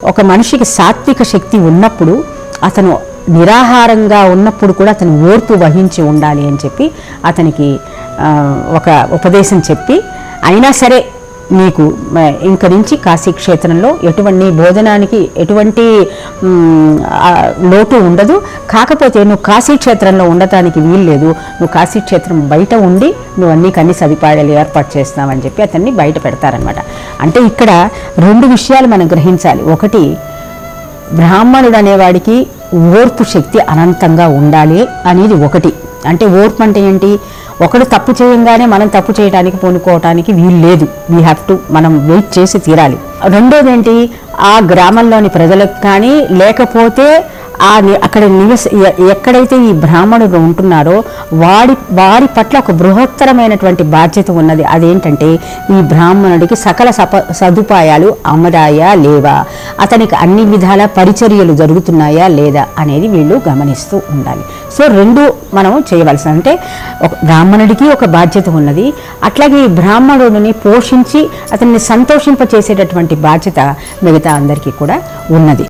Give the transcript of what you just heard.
ఒక మనిషికి సాత్విక శక్తి ఉన్నప్పుడు అతను నిరాహారంగా ఉన్నప్పుడు కూడా అతను ఓర్పు వహించి ఉండాలి అని చెప్పి అతనికి ఒక ఉపదేశం చెప్పి అయినా సరే నీకు ఇంక నుంచి కాశీ క్షేత్రంలో ఎటువంటి భోజనానికి ఎటువంటి లోటు ఉండదు. కాకపోతే నువ్వు కాశీ క్షేత్రంలో ఉండటానికి వీల్లేదు. నువ్వు కాశీ క్షేత్రం బయట ఉండి నువ్వు అన్ని కన్ని సదుపాయాలు ఏర్పాటు చేస్తావని చెప్పి అతన్ని బయట పెడతారనమాట అంటే ఇక్కడ రెండు విషయాలు మనం గ్రహించాలి. ఒకటి బ్రాహ్మణుడు అనేవాడికి ఓర్పు శక్తి అనంతంగా ఉండాలి అనేది ఒకటి. అంటే ఓర్పు అంటే ఏంటి? ఒకడు తప్పు చేయంగానే మనం తప్పు చేయడానికి పూనుకోవటానికి వీలు లేదు. వీ హ్యావ్ టు మనం వెయిట్ చేసి తీరాలి. రెండోది ఏంటి? ఆ గ్రామంలోని ప్రజలకు కానీ లేకపోతే ఆ అక్కడ నివస ఎక్కడైతే ఈ బ్రాహ్మణుడు ఉంటున్నారో వాడి వారి పట్ల ఒక బృహత్తరమైనటువంటి బాధ్యత ఉన్నది. అదేంటంటే ఈ బ్రాహ్మణుడికి సకల సప సదుపాయాలు అమరాయా లేవా? అతనికి అన్ని విధాల పరిచర్యలు జరుగుతున్నాయా లేదా అనేది వీళ్ళు గమనిస్తూ ఉండాలి. సో రెండు మనం చేయవలసిన అంటే ఒక బ్రాహ్మణుడికి ఒక బాధ్యత ఉన్నది. అట్లాగే ఈ బ్రాహ్మణుడిని పోషించి అతన్ని సంతోషింపచేసేటటువంటి బాధ్యత మిగతా అందరికీ కూడా ఉన్నది.